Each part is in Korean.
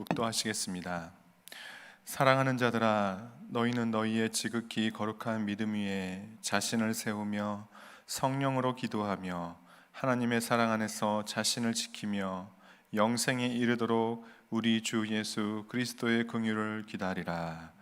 묵도하시겠습니다. 사랑하는 자들아 너희는 너희의 지극히 거룩한 믿음 위에 자신을 세우며 성령으로 기도하며 하나님의 사랑 안에서 자신을 지키며 영생에 이르도록 우리 주 예수 그리스도의 긍휼을 기다리라.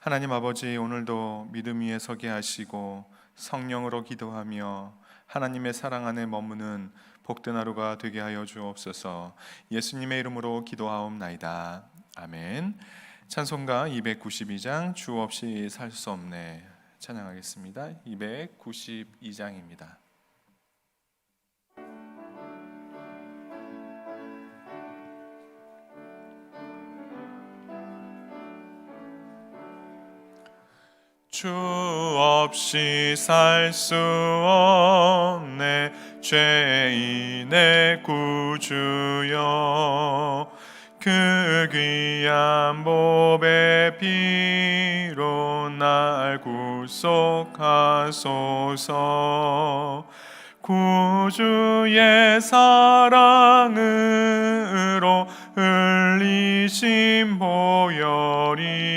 하나님 아버지 오늘도 믿음 위에 서게 하시고 성령으로 기도하며 하나님의 사랑 안에 머무는 복된 하루가 되게 하여 주옵소서. 예수님의 이름으로 기도하옵나이다. 아멘. 찬송가 292장 주 없이 살 수 없네 찬양하겠습니다. 292장입니다. 주 없이 살 수 없네. 죄인의 구주여 그 귀한 보배 피로 날 구속하소서. 구주의 사랑으로 흘리신 보혈이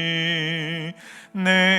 내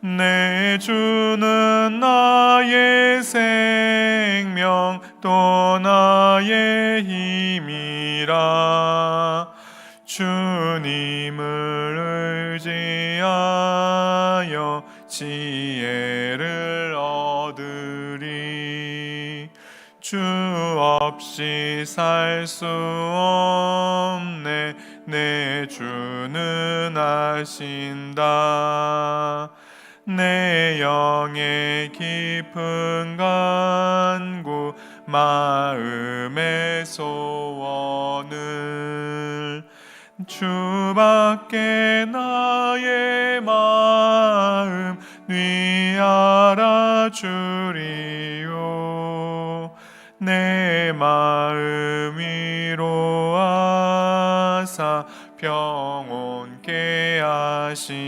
내 주는 나의 생명 또 나의 힘이라. 주님을 의지하여 지혜를 얻으리. 주 없이 살 수 없네. 내 주는 아신다 내 영의 깊은 간구 마음의 소원을 주밖에 나의 마음 뉘 알아주리요 내 마음 위로하사 평온케 하시네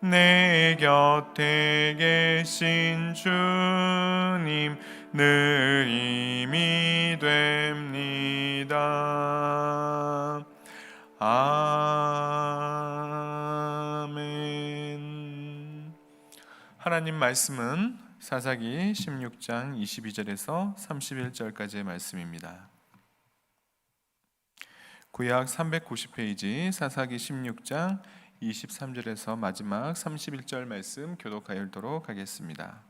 내 곁에 계신 주님 늘 힘이 됩니다. 아멘. 하나님 말씀은 사사기 16장 22절에서 31절까지의 말씀입니다. 구약 390페이지 사사기 16장 23절에서 마지막 31절 말씀 교독하여 읽도록 하겠습니다.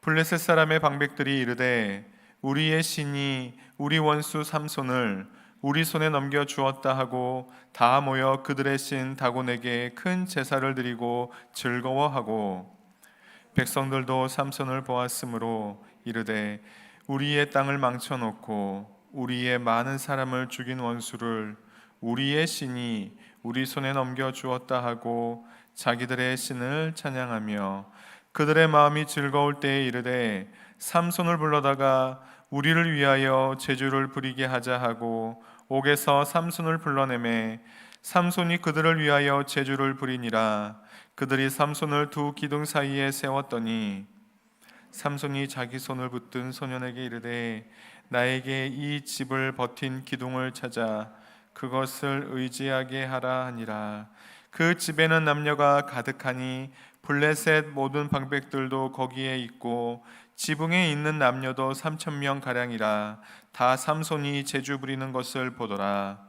블레셋 사람의 방백들이 이르되 우리의 신이 우리 원수 삼손을 우리 손에 넘겨 주었다 하고 다 모여 그들의 신 다곤에게 큰 제사를 드리고 즐거워하고 백성들도 삼손을 보았으므로 이르되 우리의 땅을 망쳐 놓고 우리의 많은 사람을 죽인 원수를 우리의 신이 우리 손에 넘겨 주었다 하고 자기들의 신을 찬양하며 그들의 마음이 즐거울 때에 이르되 삼손을 불러다가 우리를 위하여 제주를 부리게 하자 하고 옥에서 삼손을 불러내매 삼손이 그들을 위하여 제주를 부리니라. 그들이 삼손을 두 기둥 사이에 세웠더니 삼손이 자기 손을 붙든 소년에게 이르되 나에게 이 집을 버틴 기둥을 찾아 그것을 의지하게 하라 하니라. 그 집에는 남녀가 가득하니 블레셋 모든 방백들도 거기에 있고 지붕에 있는 남녀도 삼천 명 가량이라. 다 삼손이 제주 부리는 것을 보더라.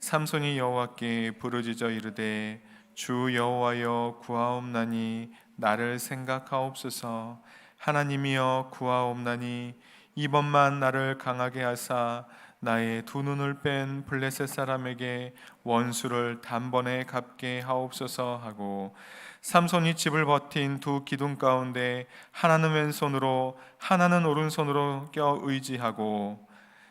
삼손이 여호와께 부르짖어 이르되 주 여호와여 구하옵나니 나를 생각하옵소서. 하나님이여 구하옵나니 이번만 나를 강하게 하사 나의 두 눈을 뺀 블레셋 사람에게 원수를 단번에 갚게 하옵소서 하고 삼손이 집을 버틴 두 기둥 가운데 하나는 왼손으로 하나는 오른손으로 껴 의지하고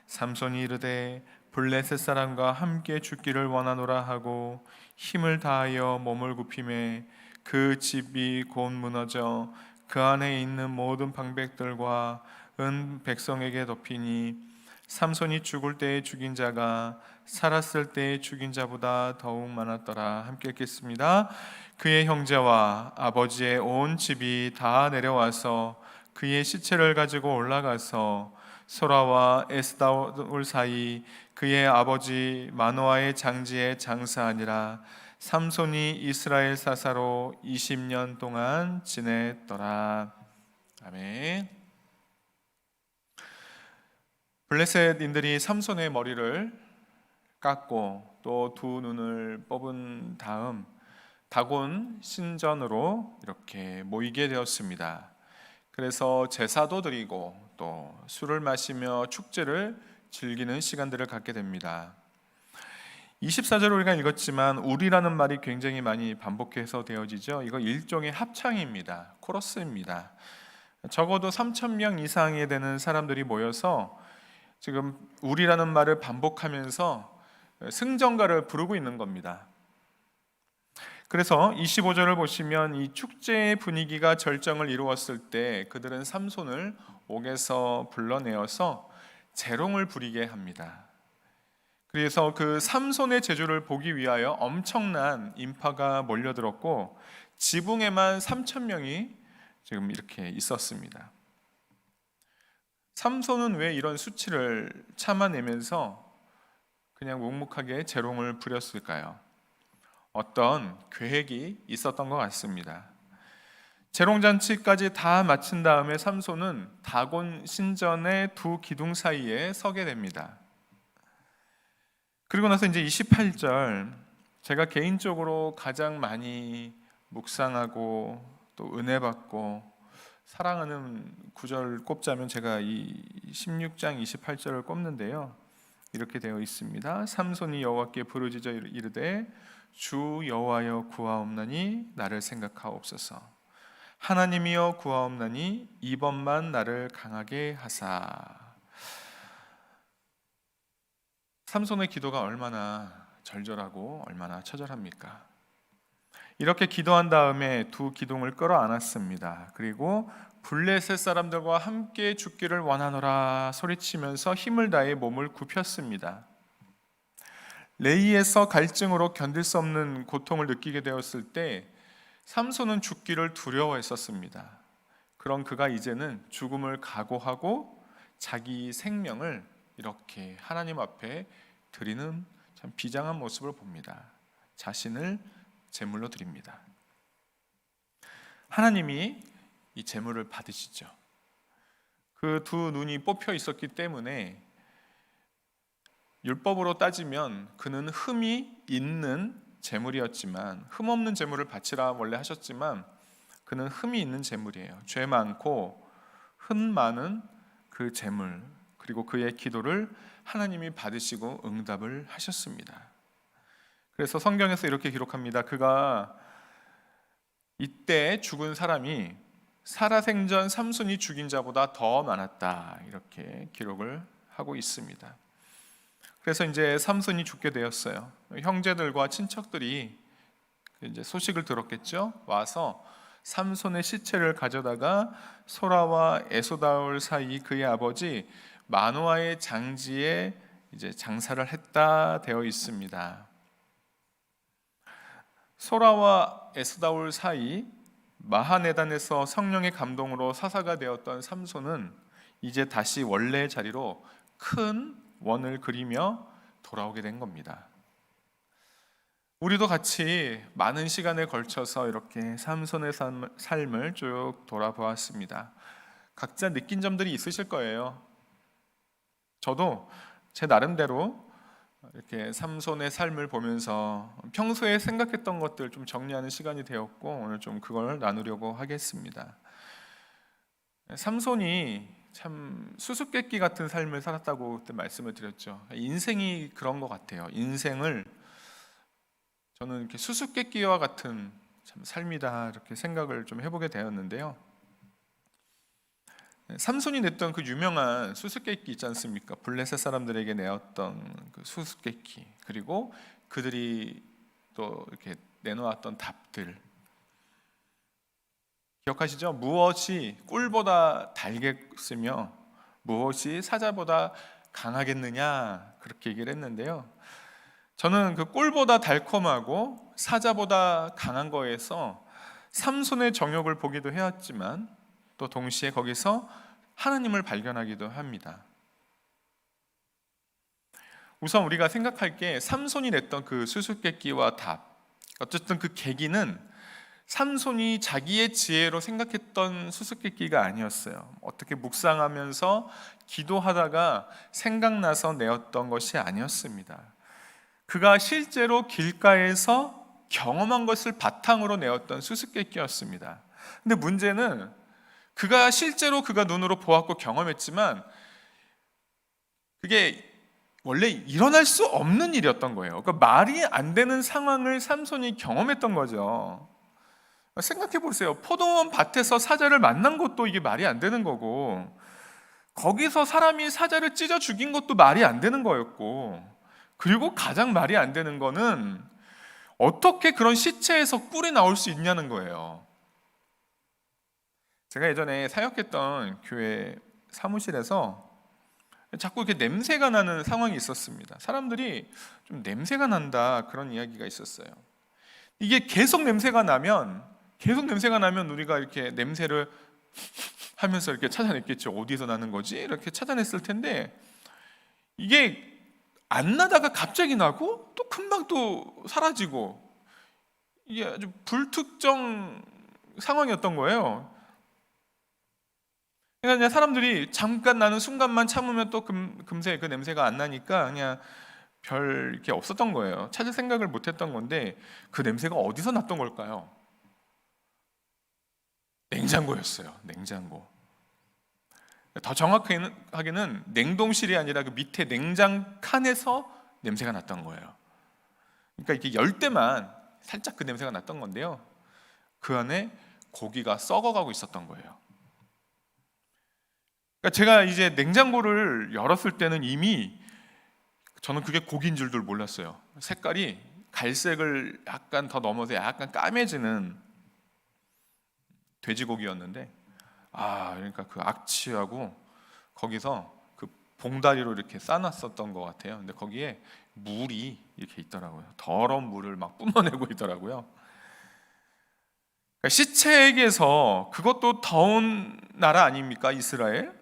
삼손이 이르되 블레셋 사람과 함께 죽기를 원하노라 하고 힘을 다하여 몸을 굽힘에 그 집이 곧 무너져 그 안에 있는 모든 방백들과 은 백성에게 덮이니 삼손이 죽을 때에 죽인 자가 살았을 때에 죽인 자보다 더욱 많았더라 함께 읽겠습니다 그의 형제와 아버지의 온 집이 다 내려와서 그의 시체를 가지고 올라가서 소라와 에스다올 사이 그의 아버지 마노아의 장지에 장사하니라 삼손이 이스라엘 사사로 20년 동안 지냈더라. 아멘. 블레셋인들이 삼손의 머리를 깎고 또 두 눈을 뽑은 다음 다곤 신전으로 이렇게 모이게 되었습니다. 그래서 제사도 드리고 또 술을 마시며 축제를 즐기는 시간들을 갖게 됩니다. 24절 우리가 읽었지만 우리라는 말이 굉장히 많이 반복해서 되어지죠. 이거 일종의 합창입니다. 코러스입니다. 적어도 3천 명 이상이 되는 사람들이 모여서 지금 우리라는 말을 반복하면서 승전가를 부르고 있는 겁니다. 그래서 25절을 보시면 이 축제의 분위기가 절정을 이루었을 때 그들은 삼손을 옥에서 불러내어서 재롱을 부리게 합니다. 그래서 그 삼손의 제주를 보기 위하여 엄청난 인파가 몰려들었고 지붕에만 3천 명이 지금 이렇게 있었습니다. 삼손은 왜 이런 수치를 참아내면서 그냥 묵묵하게 재롱을 부렸을까요? 어떤 계획이 있었던 것 같습니다. 재롱잔치까지 다 마친 다음에 삼손은 다곤 신전의 두 기둥 사이에 서게 됩니다. 그리고 나서 이제 28절 제가 개인적으로 가장 많이 묵상하고 또 은혜 받고 사랑하는 구절 꼽자면 제가 이 16장 28절을 꼽는데요. 이렇게 되어 있습니다. 삼손이 여호와께 부르짖어 이르되 주 여호와여 구하옵나니 나를 생각하옵소서. 하나님이여 구하옵나니 이번만 나를 강하게 하사. 삼손의 기도가 얼마나 절절하고 얼마나 처절합니까? 이렇게 기도한 다음에 두 기둥을 끌어안았습니다. 그리고 블레셋 사람들과 함께 죽기를 원하노라 소리치면서 힘을 다해 몸을 굽혔습니다. 레이에서 갈증으로 견딜 수 없는 고통을 느끼게 되었을 때 삼손은 죽기를 두려워했었습니다. 그런 그가 이제는 죽음을 각오하고 자기 생명을 이렇게 하나님 앞에 드리는 참 비장한 모습을 봅니다. 자신을 제물로 드립니다. 하나님이 이 제물을 받으시죠. 그 두 눈이 뽑혀 있었기 때문에 율법으로 따지면 그는 흠이 있는 제물이었지만 흠 없는 제물을 바치라 원래 하셨지만 그는 흠이 있는 제물이에요. 죄 많고 흠 많은 그 제물 그리고 그의 기도를 하나님이 받으시고 응답을 하셨습니다. 그래서 성경에서 이렇게 기록합니다. 그가 이때 죽은 사람이 살아생전 삼손이 죽인 자보다 더 많았다. 이렇게 기록을 하고 있습니다. 그래서 이제 삼손이 죽게 되었어요. 형제들과 친척들이 이제 소식을 들었겠죠. 와서 삼손의 시체를 가져다가 소라와 에소다올 사이 그의 아버지 마노아의 장지에 이제 장사를 했다 되어 있습니다. 소라와 에스다올 사이 마하네단에서 성령의 감동으로 사사가 되었던 삼손은 이제 다시 원래 자리로 큰 원을 그리며 돌아오게 된 겁니다. 우리도 같이 많은 시간에 걸쳐서 이렇게 삼손의 삶을 쭉 돌아보았습니다. 각자 느낀 점들이 있으실 거예요. 저도 제 나름대로 이렇게 삼손의 삶을 보면서 평소에 생각했던 것들 좀 정리하는 시간이 되었고 오늘 좀 그걸 나누려고 하겠습니다. 삼손이 참 수수께끼 같은 삶을 살았다고 그때 말씀을 드렸죠. 인생이 그런 것 같아요. 인생을 저는 이렇게 수수께끼와 같은 참 삶이다 이렇게 생각을 좀 해보게 되었는데요. 삼손이 냈던 그 유명한 수수께끼 있지 않습니까? 블레셋 사람들에게 내었던 그 수수께끼 그리고 그들이 또 이렇게 내놓았던 답들 기억하시죠? 무엇이 꿀보다 달겠으며 무엇이 사자보다 강하겠느냐 그렇게 얘기를 했는데요. 저는 그 꿀보다 달콤하고 사자보다 강한 거에서 삼손의 정욕을 보기도 해왔지만 또 동시에 거기서 하나님을 발견하기도 합니다. 우선 우리가 생각할 게 삼손이 냈던 그 수수께끼와 답. 어쨌든 그 계기는 삼손이 자기의 지혜로 생각했던 수수께끼가 아니었어요. 어떻게 묵상하면서 기도하다가 생각나서 내었던 것이 아니었습니다. 그가 실제로 길가에서 경험한 것을 바탕으로 내었던 수수께끼였습니다. 근데 문제는 그가 실제로 그가 눈으로 보았고 경험했지만 그게 원래 일어날 수 없는 일이었던 거예요. 그러니까 말이 안 되는 상황을 삼손이 경험했던 거죠. 생각해 보세요. 포도원 밭에서 사자를 만난 것도 이게 말이 안 되는 거고, 거기서 사람이 사자를 찢어 죽인 것도 말이 안 되는 거였고, 그리고 가장 말이 안 되는 거는 어떻게 그런 시체에서 꿀이 나올 수 있냐는 거예요. 제가 예전에 사역했던 교회 사무실에서 자꾸 이렇게 냄새가 나는 상황이 있었습니다. 사람들이 좀 냄새가 난다 그런 이야기가 있었어요. 이게 계속 냄새가 나면 계속 냄새가 나면 우리가 이렇게 냄새를 하면서 이렇게 찾아냈겠죠. 어디서 나는 거지? 이렇게 찾아냈을 텐데 이게 안 나다가 갑자기 나고 또 금방 또 사라지고 이게 아주 불특정 상황이었던 거예요. 그러니까 그냥 사람들이 잠깐 나는 순간만 참으면 또 금, 금세 그 냄새가 안 나니까 그냥 별 이렇게 없었던 거예요. 찾을 생각을 못 했던 건데 그 냄새가 어디서 났던 걸까요? 냉장고였어요. 냉장고. 더 정확하게는 냉동실이 아니라 그 밑에 냉장 칸에서 냄새가 났던 거예요. 그러니까 이게 열 때만 살짝 그 냄새가 났던 건데요. 그 안에 고기가 썩어가고 있었던 거예요. 그러니까 제가 이제 냉장고를 열었을 때는 이미 저는 그게 고기인 줄도 몰랐어요. 색깔이 갈색을 약간 더 넘어서 약간 까매지는 돼지고기였는데 아 그러니까 그 악취하고 거기서 그 봉다리로 이렇게 싸놨었던 것 같아요. 근데 거기에 물이 이렇게 있더라고요. 더러운 물을 막 뿜어내고 있더라고요. 그러니까 시체에게서 그것도 더운 나라 아닙니까 이스라엘?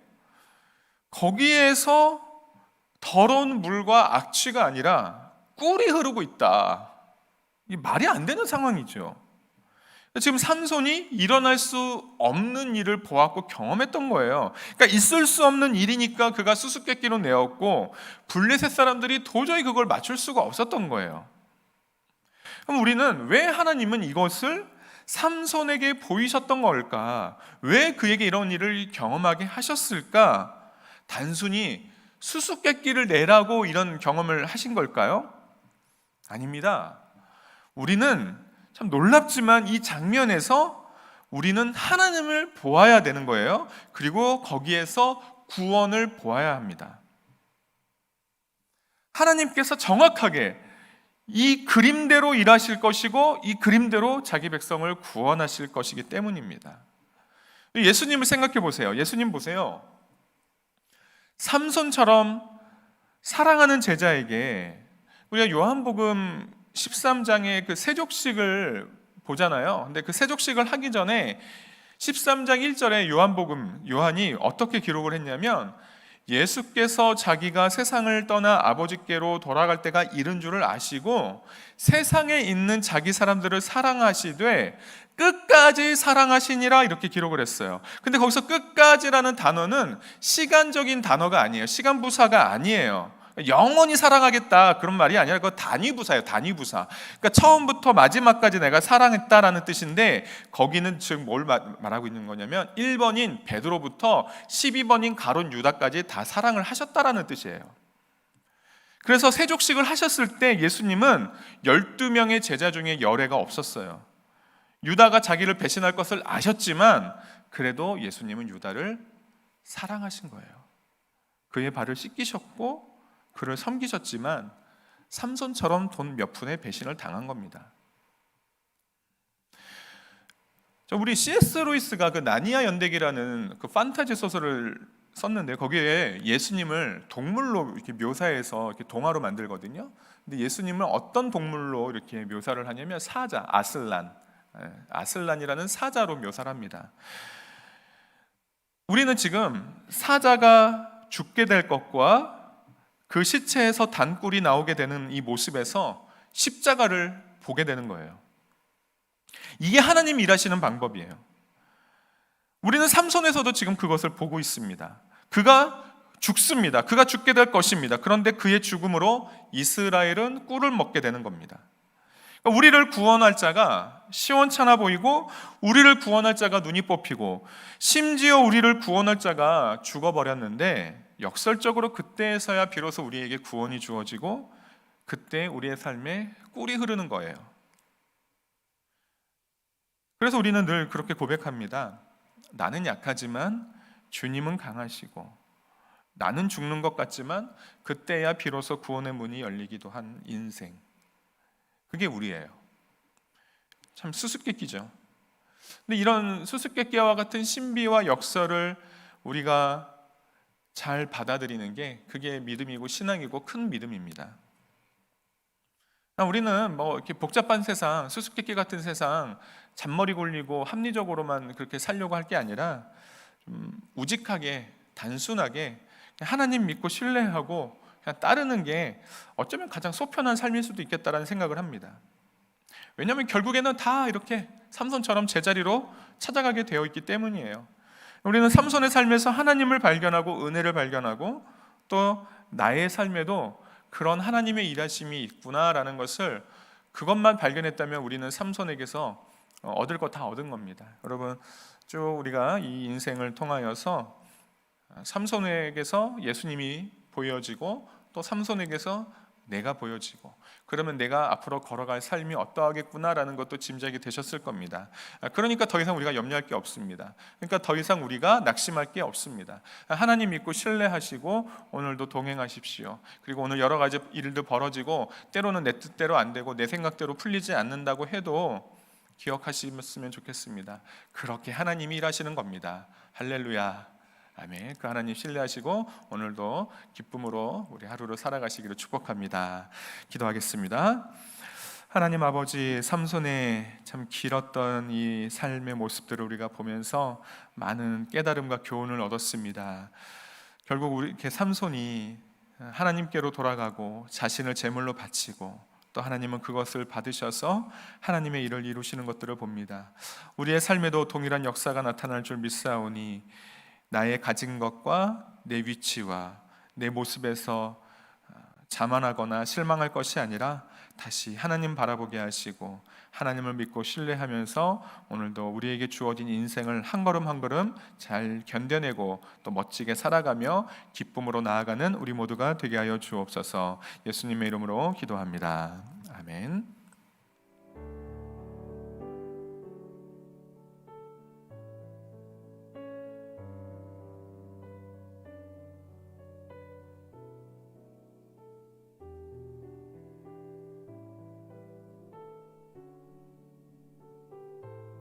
거기에서 더러운 물과 악취가 아니라 꿀이 흐르고 있다. 이 말이 안 되는 상황이죠. 지금 삼손이 일어날 수 없는 일을 보았고 경험했던 거예요. 그러니까 있을 수 없는 일이니까 그가 수수께끼로 내었고 블레셋 사람들이 도저히 그걸 맞출 수가 없었던 거예요. 그럼 우리는 왜 하나님은 이것을 삼손에게 보이셨던 걸까? 왜 그에게 이런 일을 경험하게 하셨을까? 단순히 수수께끼를 내라고 이런 경험을 하신 걸까요? 아닙니다. 우리는 참 놀랍지만 이 장면에서 우리는 하나님을 보아야 되는 거예요. 그리고 거기에서 구원을 보아야 합니다. 하나님께서 정확하게 이 그림대로 일하실 것이고 이 그림대로 자기 백성을 구원하실 것이기 때문입니다. 예수님을 생각해 보세요. 예수님 보세요. 삼손처럼 사랑하는 제자에게 우리가 요한복음 13장의 그 세족식을 보잖아요. 근데 그 세족식을 하기 전에 13장 1절에 요한복음 요한이 어떻게 기록을 했냐면 예수께서 자기가 세상을 떠나 아버지께로 돌아갈 때가 이른 줄을 아시고 세상에 있는 자기 사람들을 사랑하시되 끝까지 사랑하시니라 이렇게 기록을 했어요. 근데 거기서 끝까지라는 단어는 시간적인 단어가 아니에요. 시간 부사가 아니에요. 영원히 사랑하겠다 그런 말이 아니라 그 단위 부사예요. 단위 부사. 그러니까 처음부터 마지막까지 내가 사랑했다라는 뜻인데 거기는 지금 뭘 마- 말하고 있는 거냐면 1번인 베드로부터 12번인 가론 유다까지 다 사랑을 하셨다라는 뜻이에요. 그래서 세족식을 하셨을 때 예수님은 12명의 제자 중에 열애가 없었어요. 유다가 자기를 배신할 것을 아셨지만 그래도 예수님은 유다를 사랑하신 거예요. 그의 발을 씻기셨고 그를 섬기셨지만 삼손처럼 돈 몇 푼의 배신을 당한 겁니다. 자, 우리 C.S. 로이스가 그 나니아 연대기라는 그 판타지 소설을 썼는데 거기에 예수님을 동물로 이렇게 묘사해서 이렇게 동화로 만들거든요. 근데 예수님을 어떤 동물로 이렇게 묘사를 하냐면 사자, 아슬란, 예, 아슬란이라는 사자로 묘사를 합니다. 우리는 지금 사자가 죽게 될 것과 그 시체에서 단꿀이 나오게 되는 이 모습에서 십자가를 보게 되는 거예요. 이게 하나님 일하시는 방법이에요. 우리는 삼손에서도 지금 그것을 보고 있습니다. 그가 죽습니다. 그가 죽게 될 것입니다. 그런데 그의 죽음으로 이스라엘은 꿀을 먹게 되는 겁니다. 그러니까 우리를 구원할 자가 시원찮아 보이고 우리를 구원할 자가 눈이 뽑히고 심지어 우리를 구원할 자가 죽어버렸는데 역설적으로 그때에서야 비로소 우리에게 구원이 주어지고 그때 우리의 삶에 꿀이 흐르는 거예요. 그래서 우리는 늘 그렇게 고백합니다. 나는 약하지만 주님은 강하시고 나는 죽는 것 같지만 그때야 비로소 구원의 문이 열리기도 한 인생. 그게 우리예요. 참 수수께끼죠. 근데 이런 수수께끼와 같은 신비와 역설을 우리가 잘 받아들이는 게 그게 믿음이고 신앙이고 큰 믿음입니다. 아, 우리는 뭐 이렇게 복잡한 세상, 수수께끼 같은 세상, 잔머리 굴리고 합리적으로만 그렇게 살려고 할 게 아니라 좀 우직하게 단순하게 하나님 믿고 신뢰하고 그냥 따르는 게 어쩌면 가장 속편한 삶일 수도 있겠다라는 생각을 합니다. 왜냐하면 결국에는 다 이렇게 삼손처럼 제자리로 찾아가게 되어 있기 때문이에요. 우리는 삼손의 삶에서 하나님을 발견하고 은혜를 발견하고 또 나의 삶에도 그런 하나님의 일하심이 있구나라는 것을 그것만 발견했다면 우리는 삼손에게서 어, 얻을 거다 얻은 겁니다. 여러분 쭉 우리가 이 인생을 통하여서 삼손에게서 예수님이 보여지고 또 삼손에게서 내가 보여지고 그러면 내가 앞으로 걸어갈 삶이 어떠하겠구나라는 것도 짐작이 되셨을 겁니다. 아, 그러니까 더 이상 우리가 염려할 게 없습니다. 그러니까 더 이상 우리가 낙심할 게 없습니다. 하나님 믿고 신뢰하시고 오늘도 동행하십시오. 그리고 오늘 여러 가지 일도 벌어지고 때로는 내 뜻대로 안 되고 내 생각대로 풀리지 않는다고 해도 기억하시면 좋겠습니다. 그렇게 하나님이 일하시는 겁니다. 할렐루야. 아멘. 그 하나님 신뢰하시고 오늘도 기쁨으로 우리 하루를 살아가시기를 축복합니다. 기도하겠습니다. 하나님 아버지 삼손의 참 길었던 이 삶의 모습들을 우리가 보면서 많은 깨달음과 교훈을 얻었습니다. 결국 우리 이렇게 삼손이 하나님께로 돌아가고 자신을 제물로 바치고 또 하나님은 그것을 받으셔서 하나님의 일을 이루시는 것들을 봅니다. 우리의 삶에도 동일한 역사가 나타날 줄 믿사오니 나의 가진 것과 내 위치와 내 모습에서 자만하거나 실망할 것이 아니라 다시 하나님 바라보게 하시고 하나님을 믿고 신뢰하면서 오늘도 우리에게 주어진 인생을 한 걸음 한 걸음 잘 견뎌내고 또 멋지게 살아가며 기쁨으로 나아가는 우리 모두가 되게 하여 주옵소서 예수님의 이름으로 기도합니다. 아멘.